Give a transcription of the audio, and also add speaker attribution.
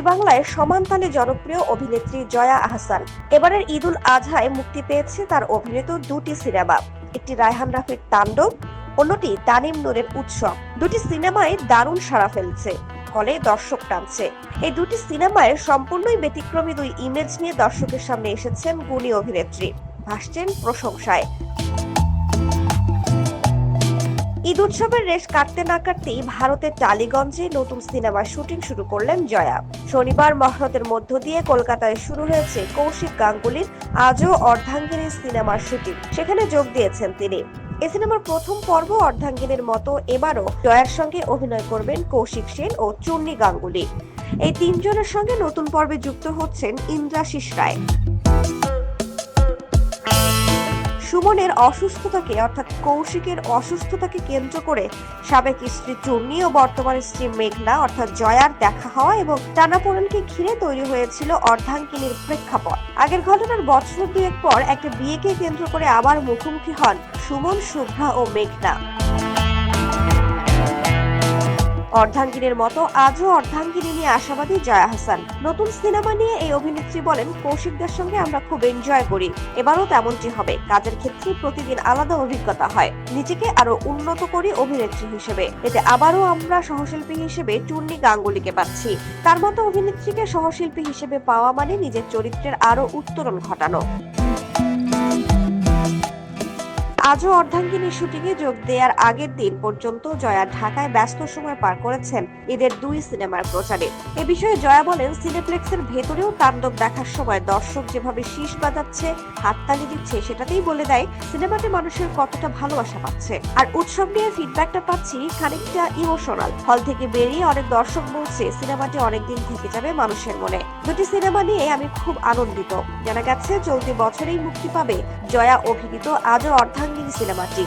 Speaker 1: দুই বাংলায় সমান তালে জনপ্রিয় অভিনেত্রী জয়া আহসান। এবারের ঈদুল আজহায় মুক্তি পেয়েছে তার অভিনীত দুটি সিনেমা। একটি রায়হান রাফির তাণ্ডব, অন্যটি তানিম নূরের উৎসব। দুটি সিনেমায় দারুণ সাড়া ফেলছে, ফলে দর্শক টানছে। এই দুটি সিনেমায় সম্পূর্ণই ব্যতিক্রমী দুই ইমেজ নিয়ে দর্শকের সামনে এসেছেন গুণী অভিনেত্রী। ভাসছেন প্রশংসায়। ঈদ উৎসবের রেশ কাটতে না কাটতেই ভারতের টালিগঞ্জে নতুন সিনেমার শুটিং শুরু করলেন জয়া। শনিবার মহরতের মধ্য দিয়ে কলকাতায় শুরু হয়েছে কৌশিক গাঙ্গুলির আজও অর্ধাঙ্গিনী সিনেমার শুটিং, সেখানে যোগ দিয়েছেন তিনি। এ সিনেমার প্রথম পর্ব অর্ধাঙ্গিনীর মতো এবারও জয়ার সঙ্গে অভিনয় করবেন কৌশিক সেন ও চুন্নি গাঙ্গুলি। এই তিনজনের সঙ্গে নতুন পর্বে যুক্ত হচ্ছেন ইন্দ্রাশিস রায়। সুমনের অসুস্থতাকে, অর্থাৎ কৌশিকের অসুস্থতাকে কেন্দ্র করে সাবেক স্ত্রী চূর্ণী ও বর্তমান স্ত্রী মেঘনা, অর্থাৎ জয়ার দেখা হওয়া এবং টানাপোড়েনকে ঘিরে তৈরি হয়েছিল অর্ধাঙ্গিনীর প্রেক্ষাপট। আগের ঘটনার বছর দুয়েক পর একটা বিয়েকে কেন্দ্র করে আবার মুখোমুখি হন সুমন, শুভ্রা ও মেঘনা। অর্ধাঙ্গিনীর মতো আজও অর্ধাঙ্গিনী নিয়ে আশাবাদী জয়া হাসান। নতুন সিনেমা নিয়ে এই অভিনেত্রী বলেন কৌশিকদের সঙ্গে আমরা খুব এনজয় করি। এবারও তেমনটি হবে। কাজের ক্ষেত্রে প্রতিদিন আলাদা অভিজ্ঞতা হয়। নিজেকে আরও উন্নত করি অভিনেত্রী হিসেবে। এতে আবারও আমরা সহশিল্পী হিসেবে চুন্নি গাঙ্গুলিকে পাচ্ছি। তার মতো অভিনেত্রীকে সহশিল্পী হিসেবে পাওয়া মানে নিজের চরিত্রের আরও উত্তরণ ঘটানো। আজও অর্ধাঙ্গিনী শুটিংয়ে যোগ দেওয়ার আগের দিন পর্যন্ত জয়া ঢাকায় ব্যস্ত সময় পার করেছেন এদের দুই সিনেমার প্রচারে। এ বিষয়ে জয়া বলেন, সিনেপ্লেক্সের ভেতরেও তাণ্ডব দেখার সময় দর্শক যেভাবে শীষ বাজাচ্ছে, হাততালি দিচ্ছে, সেটাতেই বলে দেয় সিনেমাতে মানুষের কতটা ভালোবাসা পাচ্ছে। আর উৎসব নিয়ে ফিডব্যাকটা পাচ্ছি খানিকটা ইমোশনাল হল থেকে বেরিয়ে অনেক দর্শক বলছে, সিনেমাটি অনেকদিন থেকে যাবে মানুষের মনে। দুটি সিনেমা নিয়ে আমি খুব আনন্দিত। জানা গেছে, চলতি বছরেই মুক্তি পাবে জয়া অভিনীত আজও অর্ধাঙ্গিনী সিনেমাটি